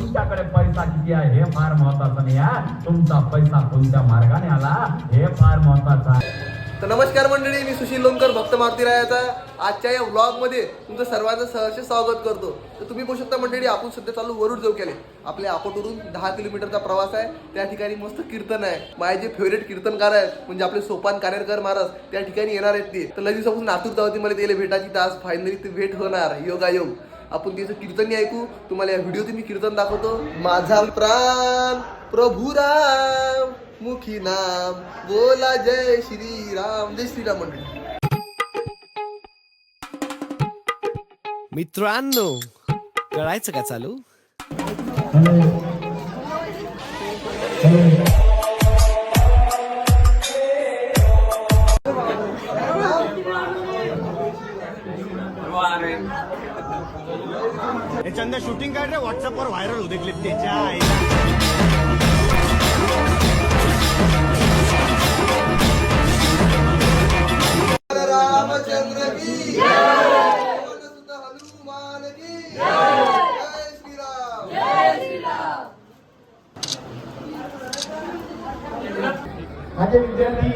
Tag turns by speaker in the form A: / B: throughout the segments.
A: तुमच्याकडे पैसा किती आहे हे फार महत्वाचं नाही आहे तुमचा पैसा कोणत्या मार्गाने आला हे फार महत्वाचं आहे.
B: तर नमस्कार मंडळी मी सुशील लोणकर भक्त मारुतीरायाचा आजच्या या व्लॉगमध्ये तुमचं सर्वांचं सहर्ष स्वागत करतो. तर तुम्ही बघू शकता मंडळी आपण सध्या चालू वरुड चौक्याले आपल्या अकोटवरून दहा किलोमीटरचा प्रवास आहे. त्या ठिकाणी मस्त कीर्तन आहे. माझे जे फेवरेट कीर्तनकार आहेत म्हणजे आपले सोपान कानेरकर महाराज त्या ठिकाणी येणार आहेत ते. तर लगेच दिवसापासून आतुरता होती मला त्याला भेटायची तास. फायनली ती भेट होणार. योगायोग. आपण त्याचं कीर्तनही ऐकू. तुम्हाला या व्हिडिओ मी कीर्तन दाखवतो. माझा प्राण प्रभू राम मुखी नाम. बोला जय श्रीराम जय श्रीराम मंडळी.
C: मित्रांनो कळायचं का चालू?
D: हे चंदा शूटिंग काढ रे व्हॉट्सअप वर व्हायरल होते क्लिप त्याच्या.
B: रामचंद्र की सुत हनुमान की जय। श्रीराम।
A: माझे विद्यार्थी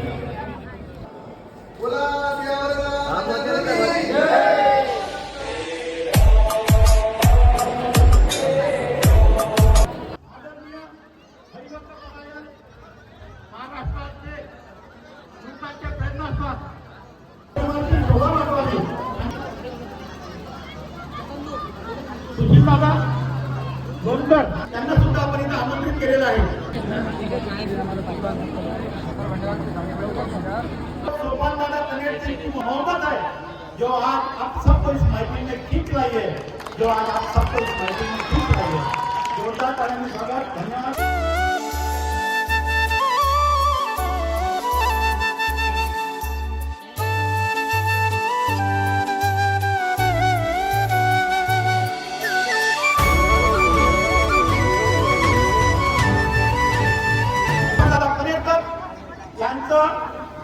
E: कनेक्ट की मोहब्बत है, जो आज आप सबको इस माइटिंग में खींच लाई है जो आज आप सबको इस माइटिंग में खींच लाई है जोरदार में स्वागत धन्यवाद।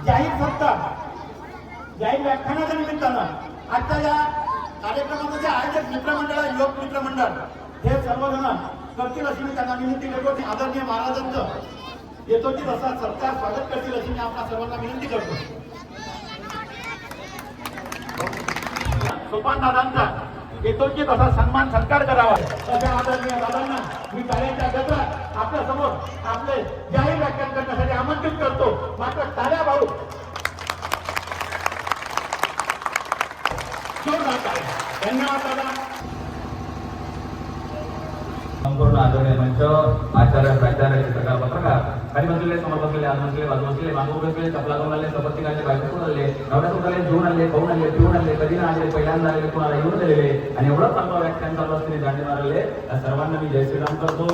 E: जाहीर सत्ता। याही व्याख्यानाच्या निमित्तानं आजच्या या कार्यक्रमाचं जे आयोजक मित्रमंडळ आहे योग मित्रमंडळ हे सर्वजण करतील अशी मी त्यांना विनंती करतो की आदरणीय महाराजांचं येतो की जसा सरकार स्वागत करतील अशी मी आपल्या सर्वांना विनंती करतो. सोपान दादांचा येतो की तसा सन्मान सत्कार करावा. अशा आदरणीय दादांना मी टाळ्यांच्या गजरात आपल्यासमोर आपले जाहीर व्याख्यान करण्यासाठी आमंत्रित करतो. मात्र टाळ्या भाऊ जोरदार धन्यवाद दादा
A: संपूर्ण आदरणीय मंच आचार्य प्राचार्य चित्रकार पत्रकार खाली बसलेले समोर बसलेले आज बसलेले बाजू बसलेले मागू बसलेले चपला करून आले सपत्ती काढले बायको करून आले नवऱ्या सुखाले जेवून आले पाहून आले पिऊन आले कधी ना आले पहिल्यांदा आले कोणाला येऊन दिलेले आणि एवढं चांगलं व्याख्यान चालू असताना दांडे मारले त्या सर्वांना मी जय श्रीराम करतो.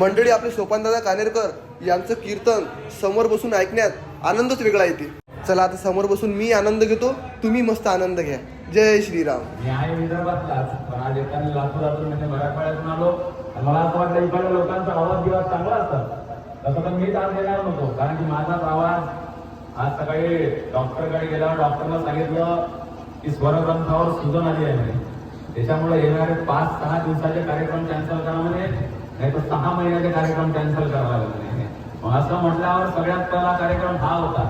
B: मंडळी आपले सोपानदादा कानेरकर यांचं कीर्तन समोर बसून ऐकण्यात आनंदच वेगळा येते. चला आता समोर बसून मी आनंद घेतो तुम्ही मस्त आनंद घ्या. जय श्रीराम.
A: मी आहे विदर्भातलाच पण आज येताना लातूरातून म्हणजे मराठवाड्यातून आलो. आणि मला असं वाटलं लोकांचा आवाज गिवाज चांगला असतात तसं तर मीच आज येणार नव्हतो. कारण की माझाच आवाज आज सकाळी डॉक्टरकडे गेल्यावर डॉक्टरला सांगितलं की स्वरग्रंथावर सुजन आली आहे त्याच्यामुळे येणारे पाच सहा दिवसाचे कार्यक्रम कॅन्सल करा म्हणे. नाही तर सहा महिन्याचे कार्यक्रम कॅन्सल करावा लागले असं म्हटल्यावर सगळ्यात पहिला कार्यक्रम हा होता.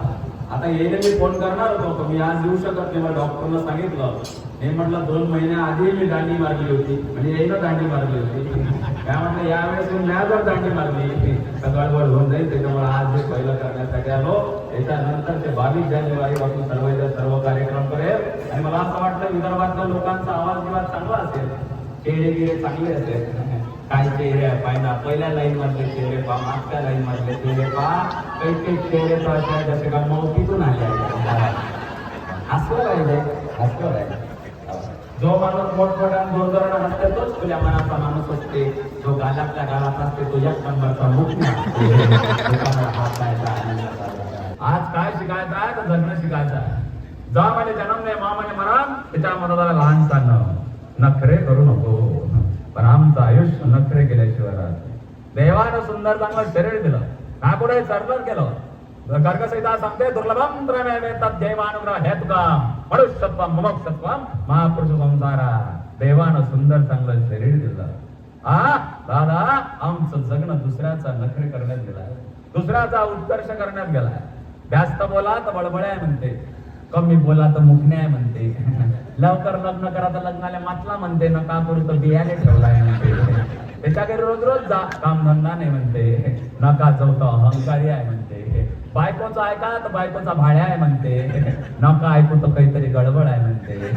A: आता येईल मी फोन करणार होतो मी आज येऊ शकत नाही डॉक्टरला सांगितलं. हे म्हटलं दोन महिन्या आधी मी दांडी मारली होती म्हणजे येईनं दांडी मारली होती. काय म्हटलं यावेळेस मी जर दांडी मारली सकाळवर होऊन जाईल त्याच्यामुळे आज जे पहिलं करण्यासाठी आलो. त्याच्यानंतर ते बावीस जानेवारी पासून सर्व सर्व कार्यक्रम करेल. आणि मला असं वाटतं विदर्भातल्या लोकांचा आवाज जेव्हा चांगला असेल. चेहरे चांगले असेल. काय चेहरे आहे? पाहिजे पहिल्या लाईन मधले चेहरे पहा मागच्या लाईन मधले चेहरे पहा. काही काही चेहरे पाहता जसे का मौतीतून आले आहेत. हसलं पाहिजे हसलं पाहिजे. जो माणूस मोठमोठ्या जोरजोरानं हसते तोच तुझ्या मनाचा माणूस असते. जो गालातल्या गालात असते तो एक नंबरचा मुख्य आज काय शिकायचं? आहे तर जगणं शिकायचं. आहे जा म्हणे जन्म नाही मा म्हणे मरण त्याच्या मनाला लहान सांगणं नखरे करू नको. पण आमचं आयुष्य नखरे केल्याशिवाय राहत देवानं सुंदर चांगलं शरीर दिलं. ना कुठे सरदार केलं गर्गसहिता सांगते दुर्लभम द्रव्य हे हेतुका मनुष्यत्व मुमुक्षत्वम महापुरुष संसारा देवानं सुंदर चांगलं शरीर दिलं. आ दादा आमचं जगणं दुसऱ्याचा नखरे करण्यात गेलाय. दुसऱ्याचा उत्कर्ष करण्यात गेलाय. जास्त बोला तर बळबळ आहे म्हणते. कमी बोला तर मुख नाही म्हणते. लवकर लग्न करा तर लग्नाला मातला म्हणते नका करू तर बियाणे ठेवलाय म्हणते. त्याच्या घरी रोज रोज जा काम धंदा नाही म्हणते. नका चौथा अहंकारी आहे म्हणते. बायकोचा ऐका तर बायकोचा भाड्या आहे म्हणते. नका ऐकू तर काहीतरी गडबड आहे म्हणते.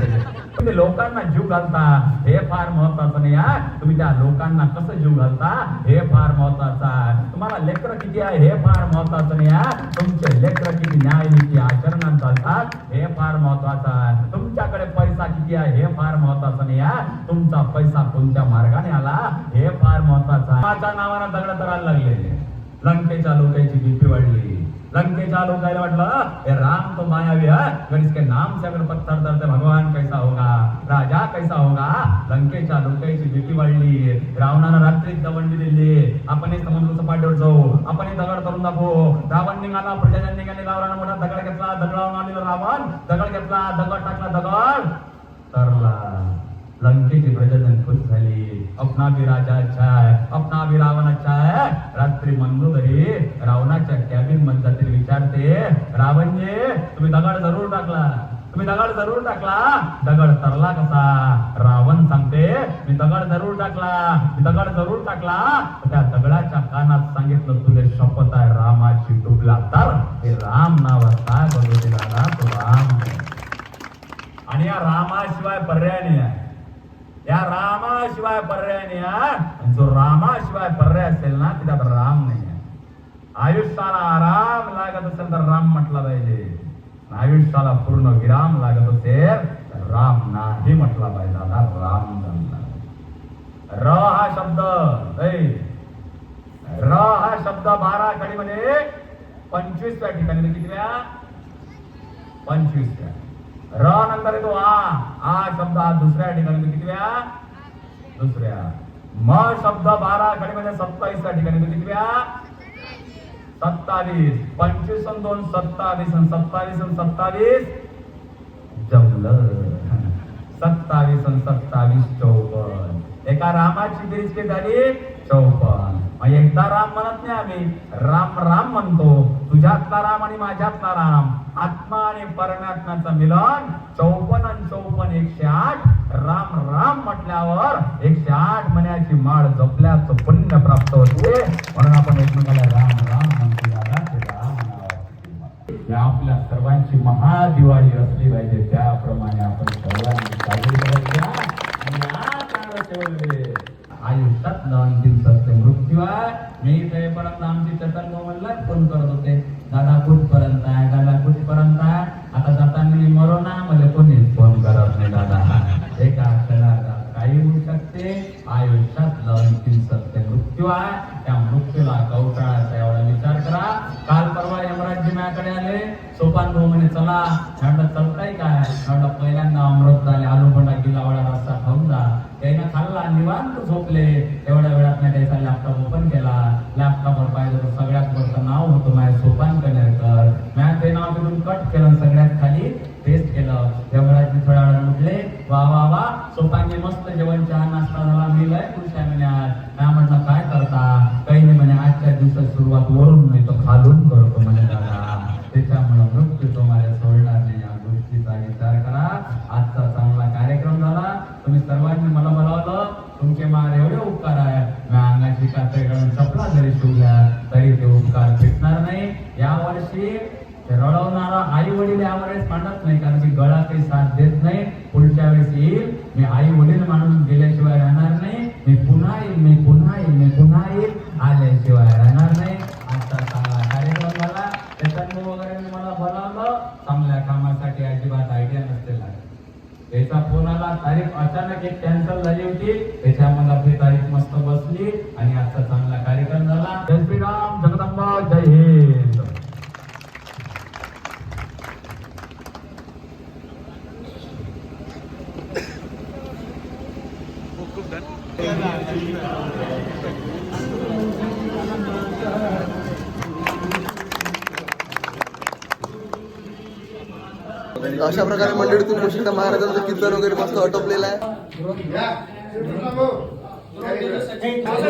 A: तुम्ही लोकांना जीव घालता हे फार महत्वाचं नाही हा. तुम्ही त्या लोकांना कसं जीव घालता हे फार महत्वाचं आहे. तुम्हाला लेकर किती आहे हे फार महत्वाचं नाही आहे तुमचे लेकर किती न्याय न्यायनीती आचरणात चालतात हे फार महत्वाचं आहे. तुमच्याकडे पैसा किती आहे हे फार महत्वाचं नाही आहे तुमचा पैसा कोणत्या मार्गाने आला हे फार महत्वाचं आहे. माझ्या नावानं दगड करायला लागले लंकेच्या लोकांची बीपी वाढली. लंकेच्या लोकांना वाटलं हे राम तो मायावी है अगर इसके नाम से अगर पत्थर धरते भगवान कैसा होगा राजा कैसा होगा लंकेच्या लोकांची भीती वाढली रावणानं रात्री दवंडी दिली आपण समुद्र सपाटीवर जाऊ आपण दगड करून दाखवू रावण निघाला प्रजाजन निघाले गावरानं मोठा दगड घेतला दगडावून आलेला रावण दगड घेतला दगड टाकला दगड तरला लंकेची प्रजाजन खुश झाली. अपना भी राजा अच्छा है अपना भी रावण अच्छा रात्री मंदोदरी रावणाच्या कॅबिनमध्ये तरी विचारते रावणजे तुम्ही दगड जरूर टाकला. तुम्ही दगड जरूर टाकला. दगड तरला कसा? रावण सांगते मी दगड जरूर टाकला. मी दगड जरूर टाकला. त्या दगडाच्या कानात सांगितलं तुझे शपथ आहे रामाची डुबला तर. हे राम नावाचा बघू दिला तो राम आणि या रामाशिवाय पर्याय नाही आहे. या रामाशिवाय पर्याय नाही जो रामाशिवाय पर्याय असेल ना त्याच्यात राम नाही आयुष्याला आराम लागत असेल तर राम म्हटला पाहिजे. आयुष्याला पूर्ण विराम लागत असेल तर राम नाही म्हटला पाहिजे. दादा राम जमला र हा शब्द र हा शब्द बारा कडीमध्ये पंचवीसव्या ठिकाणी म्हणजे कितव्या पंचवीसव्या र नंतर येतो आ. आ शब्द हा दुसऱ्या ठिकाणी किती वेळा? दुसऱ्या. म शब्द बारा कडे सत्तावीस च्या ठिकाणी किती वेळा? सत्तावीस. पंचवीस आणि दोन सत्तावीस आणि सत्तावीस आणि सत्तावीस. जमलं. सत्तावीस आणि सत्तावीस चौपन्न एका रामाची बेरीज किती झाली चौपन्न मग एकदा राम म्हणत नाही आम्ही. राम राम म्हणतो. तुझ्यातला राम आणि माझ्यातला राम. आत्मा आणि परमात्म्याचं मिलन चौपन्न आणि चौपन्न एकशे आठ. राम राम म्हटल्यावर एकशे आठ महिन्याची माळ जपल्याचं पुण्य प्राप्त होते. म्हणून आपण एकमेकाला राम राम म्हणतो. आपल्या सर्वांची महादिवाळी असली पाहिजे. त्याप्रमाणे आपण सर्वांनी साजरी करायच्या हा. आणि या आयुष्यात अंतिम सत्य मृत्यू आहे मी इथेपर्यंत आमची चेतन मोहनला फोन करत होते. दादा कुठपर्यंत आहे? दादा आता जाताना मी मरो ना मला कोणीच फोन करत नाही दादा. एका क्षणात काही होऊ शकते. आयुष्यातलं अंतिम सत्य मृत्यू आहे. त्या मृत्यूला कवटाळाचा एवढा विचार करा. काल परवा यमराजजी माझ्याकडे आले. सोपान भाऊ म्हणे चला म्हटलं चलताय काय म्हटलं पहिल्यांदा अमृत झाले. आलू बंडा गिलावडा रस्ता खाऊन जा. त्यानं खाल्ला निवांत झोपले. एवढ्या वेळात नाही त्याचा लॅपटॉप ओपन केला. लॅपटॉपवर पाहिलं सगळ्यात वरचं नाव होतं माझ्या सोपान कनेरकर मी कट केलं सगळ्यात खाली पेस्ट केलं. यमराजजी थोड्या वेळात उठले वा वा वा सोपांनी मस्त जेवण चहा नाश्ता झाला मी लय खुश आहे म्हणे आज म्हटलं काय करता? काही नाही म्हणे आजच्या दिवसात सुरुवात वरून नाही तर खालून करतो म्हणे दादा. त्याच्यामुळे मृत्यू तुम्हाला सोडणार नाही या गोष्टीचा विचार करा. आजचा चांगला कार्यक्रम झाला. तुम्ही सर्वांनी मला बोलावलं. तुमचे मार एवढे उपकार आहे मी अंगाची कात्री घालून चपला जरी शिवल्या तरी ते उपकार फिटणार नाही. या वर्षी ते रडवणारा आई वडील यावेळेस मांडत नाही कारण की गळा काही साथ देत नाही. पुढच्या वेळेस येईल. मी आई वडील मानून गेल्याशिवाय राहणार नाही. मी पुन्हा येईल मी पुन्हा येईल मी पुन्हा येईल. आल्याशिवाय राहणार नाही. आता चांगला कार्यक्रम झाला. त्याच्यात वगैरे मला बोलावलं. चांगल्या कामासाठी अजिबात आयडिया नसते त्याचा फोन आला तारीख अचानक एक कॅन्सल झाली होती. त्याच्यामुळे आपली तारीख मस्त बसली आणि आजचा चांगला कार्यक्रम झाला जय श्रीराम जगदंबा जय हिंद
B: तर अशा प्रकारे मंडळी तुम्ही शकता महाराजांचं कीर्तन वगैरे मस्त आटोपलेलं आहे.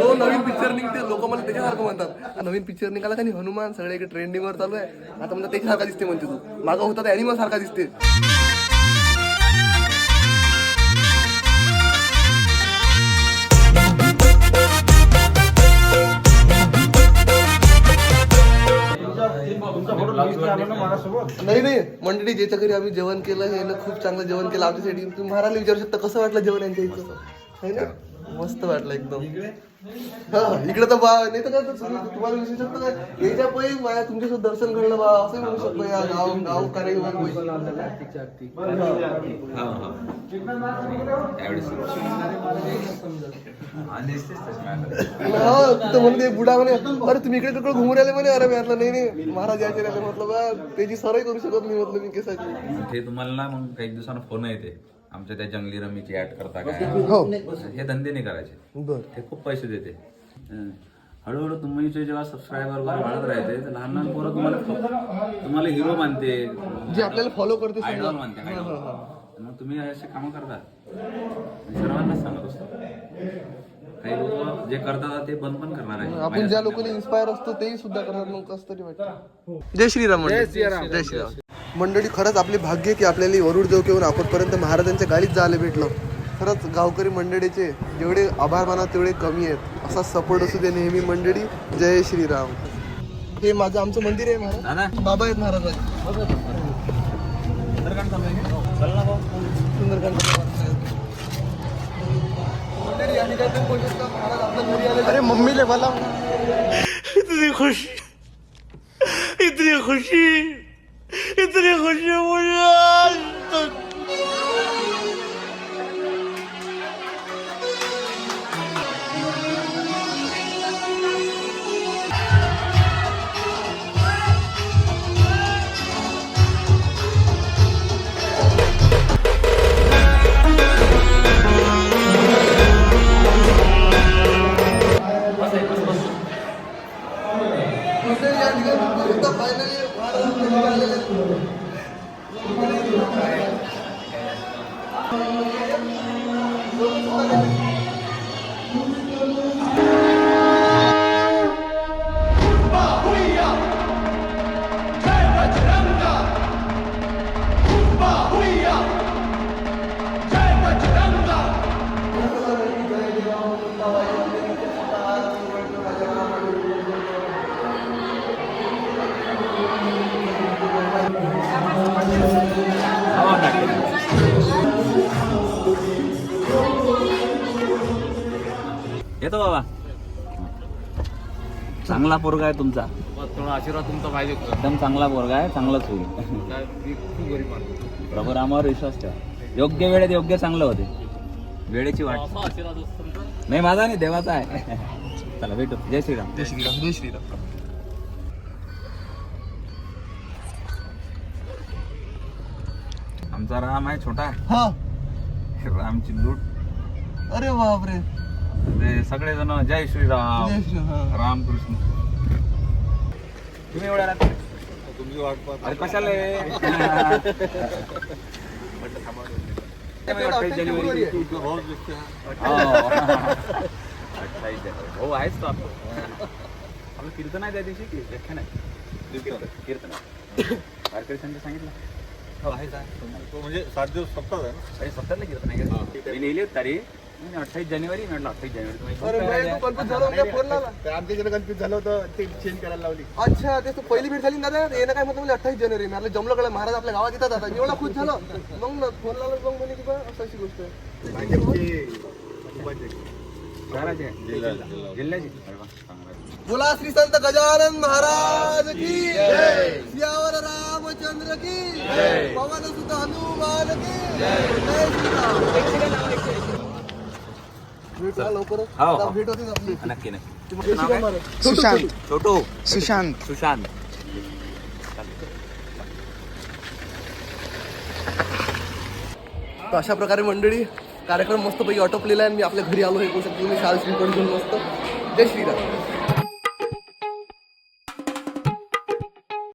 B: हो नवीन पिक्चर निघते. लोक मला त्याच्यासारखं म्हणतात. नवीन पिक्चर निघाला का नाही? हनुमान सगळे इकडे ट्रेंडिंग वर चालू आहे. आता म्हणतात त्याच्यासारखा दिसते म्हणते तू. मागं होता अॅनिमल सारखा दिसते नाही नाही. मंडळी ज्याच्या घरी आम्ही जेवण केलं हे ना खूप चांगलं जेवण केलं. आमच्यासाठी तुम्ही महाराज विचारू शकता कसं वाटलं जेवण यांच्या इथं? है ना? मस्त वाटलं एकदम. हा इकडे तर बा नाही तर काय तर तुम्ही- तुम्हाला विचारू शकतो काय? याच्या पै माझ्या तुमच्यासोबत दर्शन घडलं बा असं म्हणू शकतो या गाव गाव कार्य हा तिथं म्हणते बुडा म्हणे अरे तुम्ही इकडे तिकडे घुमून आले म्हणे? अरे मी म्हटलं नाही नाही महाराज यायचे नाही. म्हटलं बा त्याची सरही करू शकत नाही म्हटलं मी केसाची.
A: ते तुम्हाला ना मग काही दिवसानं फोन येते आमच्या त्या जंगली रमीची ऍड करता काय?
B: हो.
A: हे धंदे नाही करायचे.
B: बर.
A: ते खूप पैसे देते. हळूहळू तुमचे जेव्हा सबस्क्रायबर वगैरे वाढत राहते तर लहान लहान पोरं तुम्हाला तुम्हाला हिरो मानते.
B: जे आपल्याला फॉलो करते समजा.
A: आयडॉल मानते idol. मग तुम्ही असे कामं करता. मी सर्वांनाच सांगत असतो. काही लोक जे करतात ते बंद पण करणार आहे
B: आपण ज्या लोकांनी इन्स्पायर असतो तेही सुद्धा करणार मग कसं तरी वाटतं जय श्रीराम. जय श्रीराम. मंडळी खरंच आपले भाग्य की आपल्याला वरुड देव घेऊन अकोटपर्यंत महाराजांच्या गाडीत जायला भेटलं. खरंच गावकरी मंडळीचे जेवढे आभार माना तेवढे कमी आहेत. असा सपोर्ट असू दे नेहमी मंडळी. जय श्रीराम. हे माझं आमचं मंदिर आहे महाराज. बाबा आहेत महाराज. अरे मम्मीले मला
D: इतनी खुशी. इतनी खुशी. इतनी खुशी मुझे आज तक
A: येतो बाबा. चांगला पोरगा आहे तुमचा.
F: थोडा आशीर्वाद तुमचा पाहिजे
A: एकदम चांगला पोरगा आहे चांगलाच होईल.
F: काय मी खूप गरीब माणूस
A: प्रभू रामावर विश्वास ठेवा. योग्य वेळेत योग्य चांगलं होते. वेळेची वाट.
F: असा आशीर्वाद असतो तुमचा.
A: नाही माझा नाही देवाचा आहे. चला भेटू. जय श्रीराम.
B: जय श्रीराम जय श्रीराम.
A: आमचा राम आहे छोटा.
B: हा.
A: रामची लूट.
B: अरे बापरे.
A: ते सगळेजण जय श्रीराम.
B: जय श्रीराम हा.
A: रामकृष्ण. तुम्ही एवढ्या रात्री? तुमची वाट अरे कशाला? आहे? अठ्ठावीस जानेवारी. हो. अठ्ठावीस जानेवारी. हो आहेच तो आपलं. आपलं कीर्तन आहे त्या दिवशी की व्याख्यान आहे? कीर्तन. कीर्तन आहे. वारकरी संघ सांगितलं? हो आहे. का
G: म्हणजे सात दिवस सप्ताह आहे ना?
A: अरे कीर्तन आहे का? मी लिहिली होती तारीख. अठ्ठावीस जानेवारी म्हटलं अठ्ठावीस जानेवारी.
B: कन्फ्युज झाला होता, फोन लावला
G: ते आमच्या इकडे कन्फ्युज झालं होतं ते चेंज करायला लावली.
B: अच्छा ते तू पहिली भेट झाली ना दादा? येणं काय म्हणतो अठ्ठावीस जानेवारी. मी आपलं जमलं कळलं महाराज आपल्या गावात येतात आता. मी एवढा खुश झालो. मग ना फोन लावला मग म्हणे की बा असं अशी गोष्ट आहे. बोला श्री संत गजानन महाराज की सियावर रामचंद्र की पवन सुत हनुमान की जय. झाला लवकरच
A: हो, हो.
B: भेट
A: नक्की नक्की.
H: सुशांत.
A: छोटू.
H: सुशांत.
A: सुशांत.
B: तर अशा प्रकारे मंडळी कार्यक्रम मस्तपैकी आटोपलेला आहे आणि मी आपल्या घरी आलो हे करू शकतो मी शाळा श्रीकडे घेऊन मस्त. जय श्रीराम.